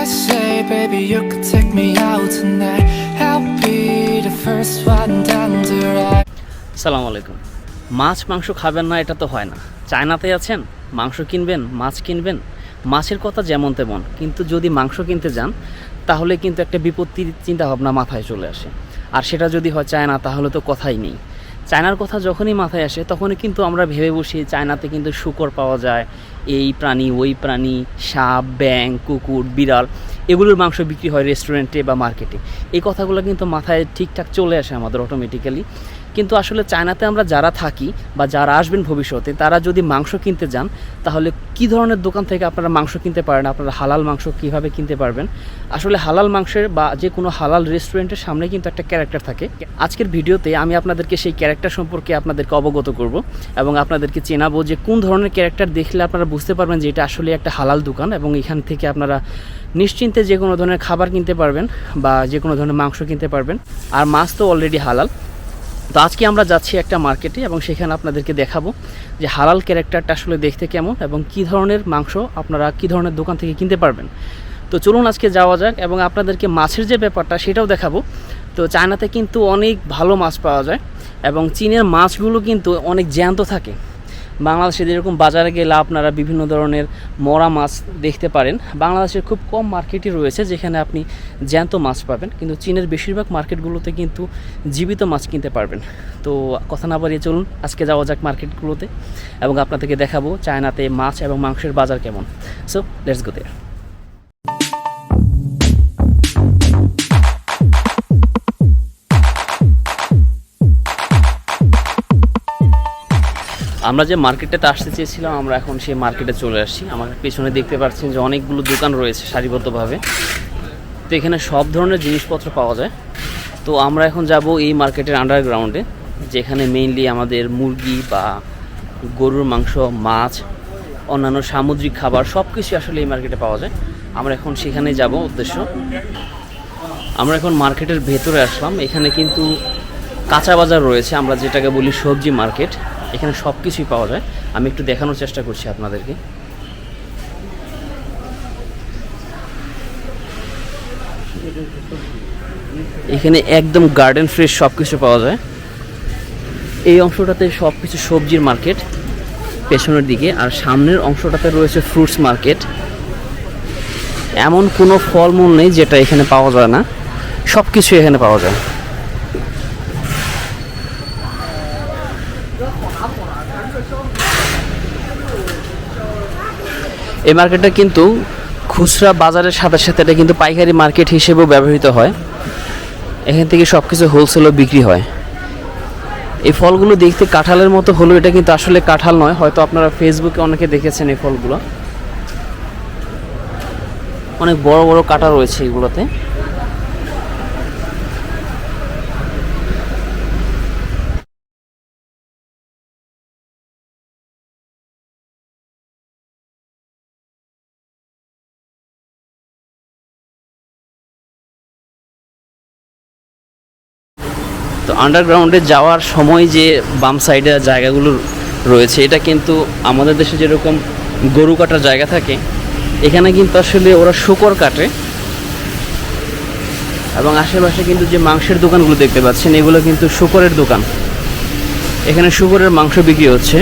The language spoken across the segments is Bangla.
I say, baby, you could take me out tonight. I'll be the first one down ride. আলাইকুম মাছ মাংস খাবেন না এটা তো হয় না। চায়নাতে আছেন মাংস কিনবেন মাছ কিনবেন। মাছের কথা যেমন তেমন কিন্তু যদি মাংস কিনতে যান তাহলে কিন্তু একটা বিপত্তির চিন্তাভাবনা মাথায় চলে আসে। আর সেটা যদি হয় চায়না তাহলে তো কথাই নেই। চায়নার কথা যখনই মাথায় আসে, তখনই কিন্তু আমরা ভেবে বসি চায়নাতে কিন্তু শুকর পাওয়া যায়। এই প্রাণী, ওই প্রাণী, সাপ ব্যাং কুকুর, বিড়াল, এগুলোর মাংস বিক্রি হয় রেস্টুরেন্টে বা মার্কেটে এই কথাগুলো কিন্তু মাথায় ঠিকঠাক চলে আসে আমাদের অটোমেটিক্যালি কিন্তু আসলে চায়নাতে আমরা যারা থাকি বা যারা আসবেন ভবিষ্যতে, তারা যদি মাংস কিনতে যান, তাহলে কি ধরনের দোকান থেকে আপনারা মাংস কিনতে পারেন? আপনারা হালাল মাংস কীভাবে কিনতে পারবেন? আসলে হালাল মাংসের বা যে কোনো হালাল রেস্টুরেন্টের সামনে কিন্তু একটা ক্যারেক্টার থাকে। আজকের ভিডিওতে আমি আপনাদেরকে সেই ক্যারেক্টার সম্পর্কে আপনাদেরকে অবগত করব এবং আপনাদেরকে চেনাবো যে কোন ধরনের ক্যারেক্টার দেখলে আপনারা বুঝতে পারবেন যে এটা আসলে একটা হালাল দোকান এবং এখান থেকে আপনারা নিশ্চিন্তে যে কোনো ধরনের খাবার কিনতে পারবেন বা যে কোনো ধরনের মাংস কিনতে পারবেন। আর মাছ তো অলরেডি হালাল। তো আজকে আমরা যাচ্ছি একটা মার্কেটে এবং সেখানে আপনাদেরকে দেখাবো যে হালাল ক্যারেক্টারটা আসলে দেখতে কেমন এবং কি ধরনের মাংস আপনারা কি ধরনের দোকান থেকে কিনতে পারবেন। তো চলুন আজকে যাওয়া যাক এবং আপনাদেরকে মাছের যে ব্যাপারটা সেটাও দেখাবো। তো চায়নাতে কিন্তু অনেক ভালো মাছ পাওয়া যায় এবং চীনের মাছগুলো কিন্তু অনেক জ্যান্ত থাকে। বাংলাদেশে যেরকম বাজারে গেলে আপনারা বিভিন্ন ধরনের মরা মাছ দেখতে পারেন। বাংলাদেশের খুব কম মার্কেটই রয়েছে যেখানে আপনি জ্যান্ত মাছ পাবেন। কিন্তু চীনের বেশিরভাগ মার্কেটগুলোতে কিন্তু জীবিত মাছ কিনতে পারবেন। তো কথা না বাড়িয়ে চলুন, আজকে যাওয়া যাক মার্কেটগুলোতে এবং আপনাদেরকে দেখাবো চায়নাতে মাছ এবং মাংসের বাজার কেমন। সো লেটস গো দেয়ার আমরা যে মার্কেটটাতে আসতে চেয়েছিলাম, আমরা এখন সেই মার্কেটে চলে আসছি। আমার পেছনে দেখতে পাচ্ছেন যে অনেকগুলো দোকান রয়েছে সারিবদ্ধভাবে। তো এখানে সব ধরনের জিনিসপত্র পাওয়া যায়। তো আমরা এখন যাব এই মার্কেটের আন্ডারগ্রাউন্ডে যেখানে মেইনলি আমাদের মুরগি বা গরুর মাংস, মাছ, অন্যান্য সামুদ্রিক খাবার সব কিছু আসলে এই মার্কেটে পাওয়া যায়। আমরা এখন সেখানে যাব উদ্দেশ্য। আমরা এখন মার্কেটের ভেতরে আসলাম। এখানে কিন্তু কাঁচা বাজার রয়েছে। আমরা যেটাকে বলি সবজি মার্কেট এখানে সব কিছুই পাওয়া যায়। আমি একটু দেখানোর চেষ্টা করছি আপনাদেরকে। এখানে একদম গার্ডেন ফ্রেশ সব কিছু পাওয়া যায়। এই অংশটাতে সব কিছু সবজির মার্কেট পেছনের দিকে আর সামনের অংশটাতে রয়েছে ফ্রুটস মার্কেট এমন কোনো ফলমূল নেই যেটা এখানে পাওয়া যায় না। সব কিছু এখানে পাওয়া যায়। এই মার্কেটটা কিন্তু খুচরা বাজারের সাথে সাথে এটা কিন্তু পাইকারি মার্কেট হিসেবেও ব্যবহৃত হয়। এখান থেকে সব কিছু হোলসেলও বিক্রি হয়। এই ফলগুলো দেখতে কাঁঠালের মতো হলো এটা কিন্তু আসলে কাঁঠাল নয়, হয়তো আপনারা ফেসবুকে অনেকে দেখেছেন এই ফলগুলো। অনেক বড় বড় কাঁটা রয়েছে এগুলোতে। তো আন্ডারগ্রাউন্ডে যাওয়ার সময় যে বাম সাইডে জায়গাগুলো রয়েছে, এটা কিন্তু আমাদের দেশে যেরকম গরু কাটার জায়গা থাকে, এখানে কিন্তু আসলে ওরা শুকর কাটে। এবং আশেপাশে কিন্তু যে মাংসের দোকানগুলো দেখতে পাচ্ছেন, এগুলো কিন্তু শুকরের দোকান। এখানে শুকরের মাংস বিক্রি হচ্ছে।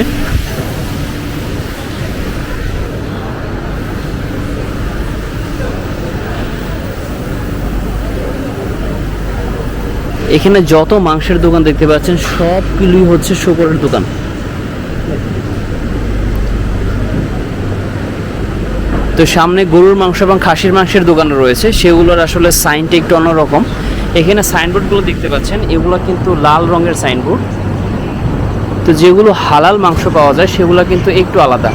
এখানে যত মাংসের দোকান দেখতে পাচ্ছেন সবগুলোই হচ্ছে শুকরের দোকান। তো সামনে গরুর মাংস এবং খাসির মাংসের দোকান রয়েছে। সেগুলোর আসলে সাইনটা একটু অন্যরকম। এখানে সাইনবোর্ডগুলো দেখতে পাচ্ছেন, এগুলো কিন্তু লাল রঙের সাইনবোর্ড। তো যেগুলো হালাল মাংস পাওয়া যায়, সেগুলো কিন্তু একটু আলাদা।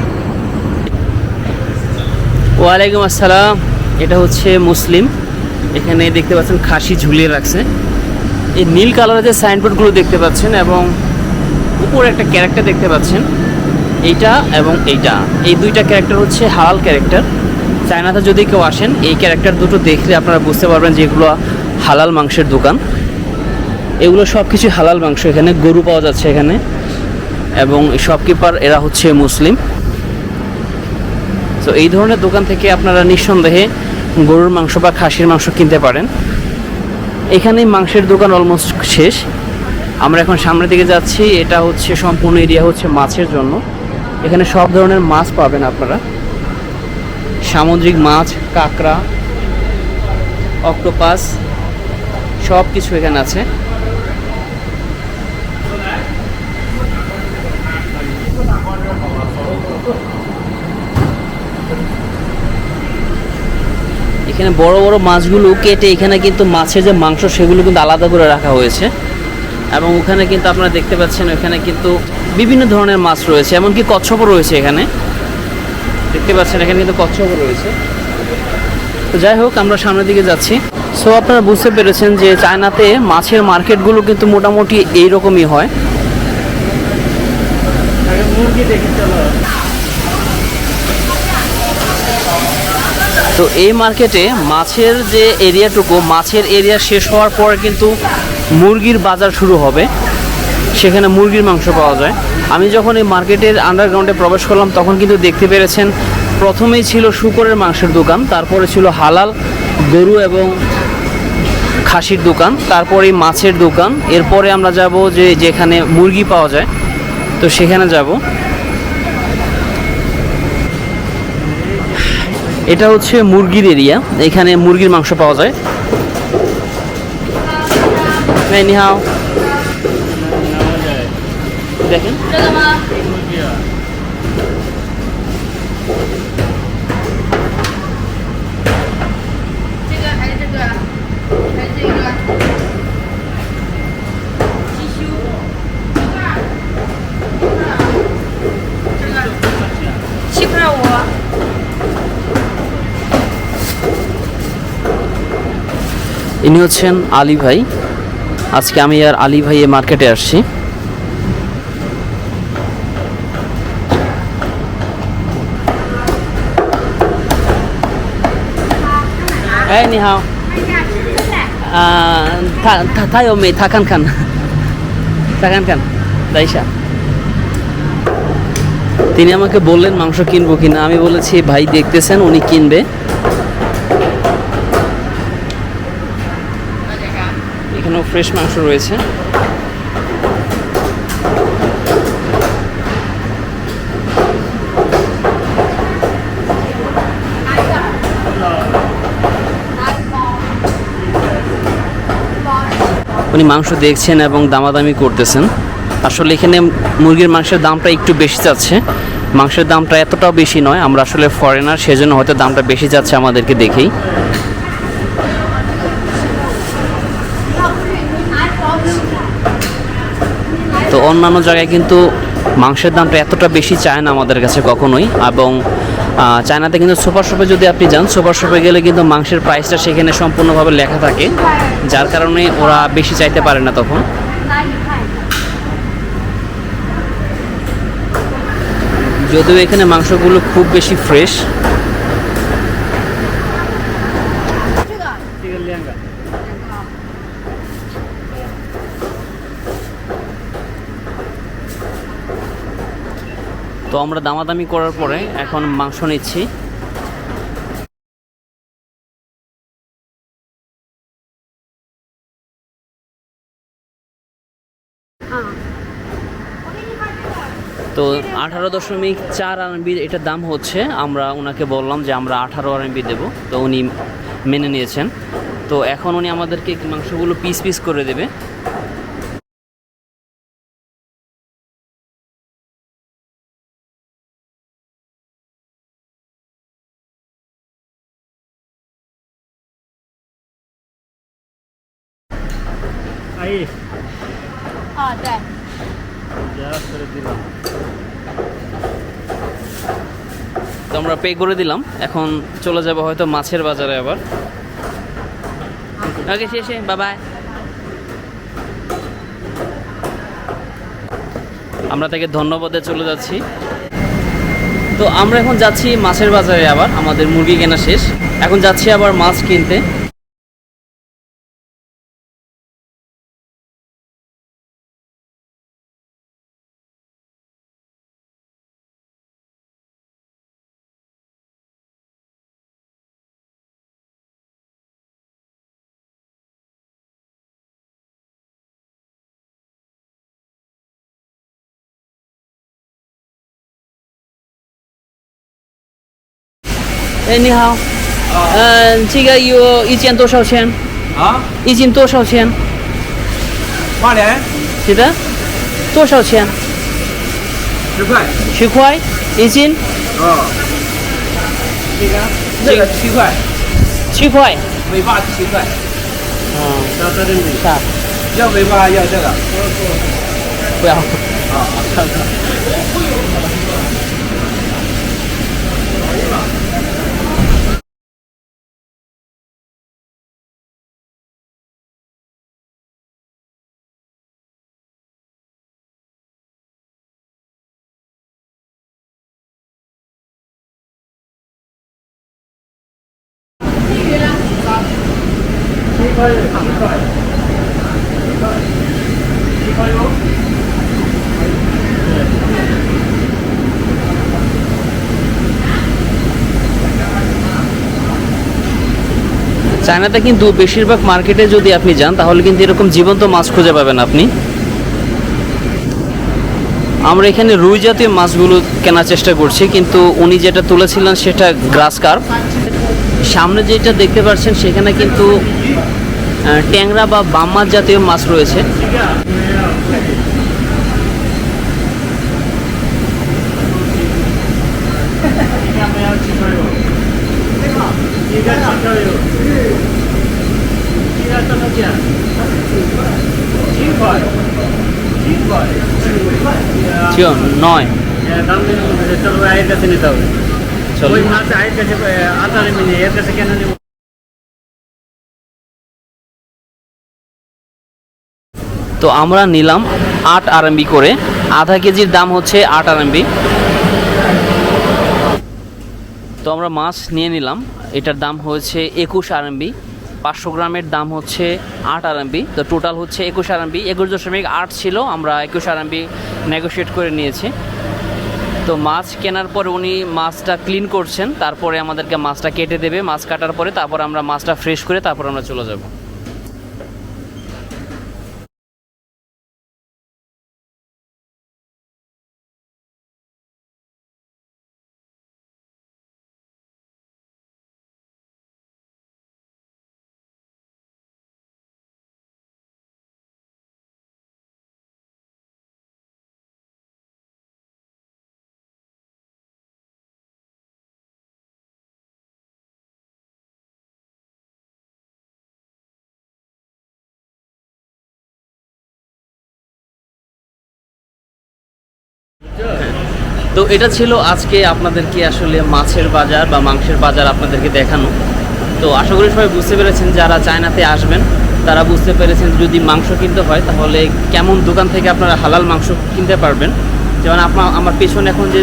ওয়ালাইকুম আসসালাম, এটা হচ্ছে মুসলিম। এখানে দেখতে পাচ্ছেন, খাসি ঝুলিয়ে রাখছে। এই নীল কালারের যে সাইনবোর্ডগুলো দেখতে পাচ্ছেন এবং উপরে একটা ক্যারেক্টার দেখতে পাচ্ছেন, এইটা এবং এইটা। এই দুইটা ক্যারেক্টার হচ্ছে হালাল ক্যারেক্টার। চায়নাতে যদি কেউ আসেন, এই ক্যারেক্টার দুটো দেখলে আপনারা বুঝতে পারবেন যে এগুলো হালাল মাংসের দোকান। এগুলো সব কিছু হালাল মাংস এখানে, গরু পাওয়া যাচ্ছে এখানে। এবং শপকিপার এরা হচ্ছে মুসলিম। তো এই ধরনের দোকান থেকে আপনারা নিঃসন্দেহে গরুর মাংস বা খাসির মাংস কিনতে পারেন। এখানেই মাংসের দোকান অলমোস্ট শেষ। আমরা এখন সামনের দিকে যাচ্ছি, এটা হচ্ছে সম্পূর্ণ এরিয়া হচ্ছে মাছের জন্য। এখানে সব ধরনের মাছ পাবেন আপনারা। সামুদ্রিক মাছ, কাঁকড়া অক্টোপাস সব কিছু এখানে আছে। এখানে বড় বড় মাছগুলো কেটে এখানে কিন্তু মাছের যে মাংস, সেগুলো কিন্তু আলাদা করে রাখা হয়েছে। এবং ওখানে কিন্তু আপনারা দেখতে পাচ্ছেন, ওখানে কিন্তু বিভিন্ন ধরনের মাছ রয়েছে, এমনকি কচ্ছপও রয়েছে এখানে। দেখতে পাচ্ছেন, এখানে কিন্তু কচ্ছপও রয়েছে। তো যাই হোক, আমরা সামনের দিকে যাচ্ছি। সো আপনারা বুঝতে পেরেছেন যে চায়নাতে মাছের মার্কেটগুলো কিন্তু মোটামুটি এইরকমই হয়। তো এই মার্কেটে মাছের যে এরিয়াটুকু, মাছের এরিয়া শেষ হওয়ার পর কিন্তু মুরগির বাজার শুরু হবে। সেখানে মুরগির মাংস পাওয়া যায়। আমি যখন এই মার্কেটের আন্ডারগ্রাউন্ডে প্রবেশ করলাম, তখন কিন্তু দেখতে পেরেছেন, প্রথমেই ছিল শুকরের মাংসের দোকান, তারপরে ছিল হালাল গরু এবং খাসির দোকান, তারপরে মাছের দোকান, এরপরে আমরা যাব যে যেখানে মুরগি পাওয়া যায়, তো সেখানে যাব। এটা হচ্ছে মুরগির এরিয়া। এখানে মুরগির মাংস পাওয়া যায়। নিহাও। দেখেন। 这 ইনি হচ্ছেন আলী ভাই। আজকে আমি আর আলী ভাই মার্কেটে আসছি। থা- থাইও থাকান খান। থাকান খান, দাইসা। তিনি আমাকে বললেন মাংস কিনবো কিনা। আমি বলেছি, ভাই, দেখতেছেন, উনি কিনবে। এখানেও ফ্রেশ মাংস রয়েছে। উনি মাংস দেখছেন এবং দামাদামি করতেছেন। আসলে এখানে মুরগির মাংসের দামটা একটু বেশি যাচ্ছে। মাংসের দামটা এতটাও বেশি নয়, আমরা আসলে ফরেনার সেজন্য হয়তো দামটা বেশি যাচ্ছে আমাদেরকে দেখেই। অন্যান্য জায়গায় কিন্তু মাংসের দামটা এতটা বেশি চায় না আমাদের কাছে কখনোই। এবং চায়নাতে কিন্তু সুপার শপে যদি আপনি যান, সুপার শপে গেলে কিন্তু মাংসের প্রাইসটা সেখানে সম্পূর্ণভাবে লেখা থাকে, যার কারণে ওরা বেশি চাইতে পারে না তখন। যদিও এখানে মাংসগুলো খুব বেশি ফ্রেশ তো আমরা দামাদামি করার পরে এখন মাংস নিচ্ছি। তো আঠারো দশমিক চার আরএমবি এটার দাম হচ্ছে। আমরা ওনাকে বললাম যে আমরা আঠারো আরএমবি দেবো। তো উনি মেনে নিয়েছেন। তো এখন উনি আমাদেরকে মাংসগুলো পিস পিস করে দেবে। তো আমরা পে করে দিলাম। এখন চলে যাব হয়তো মাছের বাজারে আবার। ওকে শেষে বাবাই আমরা তাকে ধন্যবাদে চলে যাচ্ছি। তো আমরা এখন যাচ্ছি মাছের বাজারে আবার। আমাদের মুরগি কেনা শেষ। এখন যাচ্ছি আবার মাছ কিনতে। 哎，你好，呃，这个有一件多少钱？啊，一斤多少钱？花莲是的，多少钱？十块，十块一斤，啊，这个这个七块，七块。尾巴七块，嗯，要这里没？啥？要尾巴要这个，不要。চায়নাতে কিন্তু বেশিরভাগ মার্কেটে যদি আপনি যান, তাহলে কিন্তু এরকম জীবন্ত মাছ খুঁজে পাবেন আপনি। আমরা এখানে রুই জাতীয় মাছগুলো কেনার চেষ্টা করছি, কিন্তু উনি যেটা তুলেছিলেন সেটা গ্রাস কার্প। সামনে যেটা দেখতে পাচ্ছেন, সেখানে কিন্তু ট্যাংরা বা বাম্মার জাতীয় মাছ রয়েছে। নয়। দাম দিন আয়ের কাছে নিতে হবে। ওই মাছ আয়ের কাছে মিনি এর কাছে কেন নিব? তো আমরা নিলাম আট আরএমবি করে। আধা কেজির দাম হচ্ছে আট আরএমবি। তো আমরা মাছ নিয়ে নিলাম। এটার দাম হয়েছে একুশ আরএমবি। পাঁচশো গ্রামের দাম হচ্ছে আট আরএমবি। তো টোটাল হচ্ছে একুশ আরএমবি। একুশ দশমিক আট ছিল, আমরা একুশ আরএমবি নেগোশিয়েট করে নিয়েছি। তো মাছ কেনার পর উনি মাছটা ক্লিন করছেন। তারপরে আমাদেরকে মাছটা কেটে দেবে। মাছ কাটার পরে তারপর আমরা মাছটা ফ্রেশ করে তারপর আমরা চলে যাব। তো এটা ছিল আজকে আপনাদেরকে আসলে মাছের বাজার বা মাংসের বাজার আপনাদেরকে দেখানো। তো আশা করি সবাই বুঝতে পেরেছেন, যারা চায়নাতে আসবেন, তারা বুঝতে পেরেছেন যদি মাংস কিনতে হয়, তাহলে কেমন দোকান থেকে আপনারা হালাল মাংস কিনতে পারবেন। যেমন আপনার আমার পেছনে এখন যে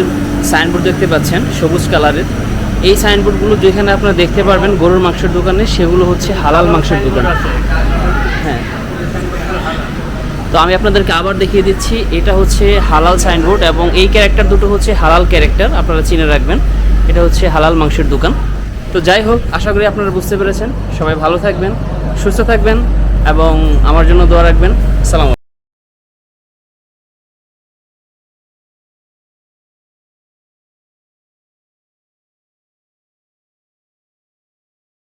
সাইনবোর্ড দেখতে পাচ্ছেন, সবুজ কালারের, এই সাইনবোর্ডগুলো যেখানে আপনারা দেখতে পারবেন গরুর মাংসের দোকানে, সেগুলো হচ্ছে হালাল মাংসের দোকান। হ্যাঁ। তো আমি আপনাদেরকে আবার দেখিয়ে দিচ্ছি, এটা হচ্ছে হালাল সাইনবোর্ড এবং এই ক্যারেক্টার দুটো হচ্ছে হালাল ক্যারেক্টার, আপনারা চিনে রাখবেন। এটা হচ্ছে হালাল মাংসের দোকান। তো যাই হোক, আশা করি আপনারা বুঝতে পেরেছেন। সবাই ভালো থাকবেন, সুস্থ থাকবেন এবং আমার জন্য দোয়া রাখবেন। সালাম